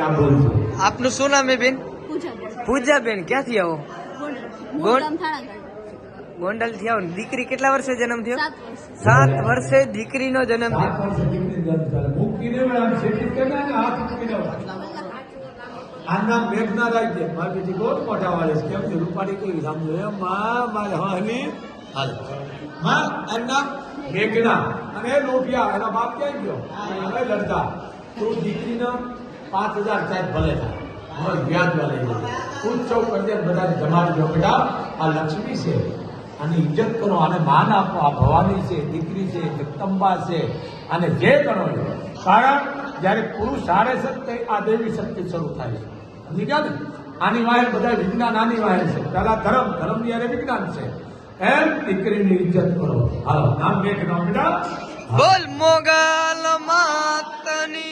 આપનું શું નામ હે બેન? પૂજા બેન. પૂજાબેન ક્યાંથી આવો? ગોંડલ. થી આવો દીકરી કેટલા વર્ષે જન્મ થયો? સાત વર્ષ. દીકરીનો જન્મ થયો. વર્ષે દીકરી દર્દ કરે મૂકીને આમ સેટિંગ કરીને અને હાથ મૂકીને વળે. આ નામ મેઘના રાખજે મારી બેટી બહુ મોટા વાળે છે. કેમ છે? રૂપાળી કેવી સમજો માં મારે હની હાલ. માં એનું મેઘના. અને લોટિયા એના બાપ ક્યાં ગયો? હવે લડતા. તું દીકરીનો પાંચ હજાર સાહેબ ભલે થાય. વ્યાજમાં લઈ જાય ઉત્સવ કરજે બધા જમાડજો બેટા આ લક્ષ્મી છે. અને ઇજ્જત કરો અને માન આપો. આ ભવાની છે, દીકરી છે જગદંબા છે. અને જે ગણો કારણ જ્યારે પુરુષ હારે શક્તિ આ દેવી શક્તિ શરૂ થાય છે. સમજી ને? આની વાહે બધા વિજ્ઞાન આની વાહે છે. પહેલા ધર્મ ધર્મની યારે વિજ્ઞાન છે. એમ દીકરીની ઇજ્જત કરો. હાલો, નામ બે નામ બેટા? બોલ મોગલ માતની.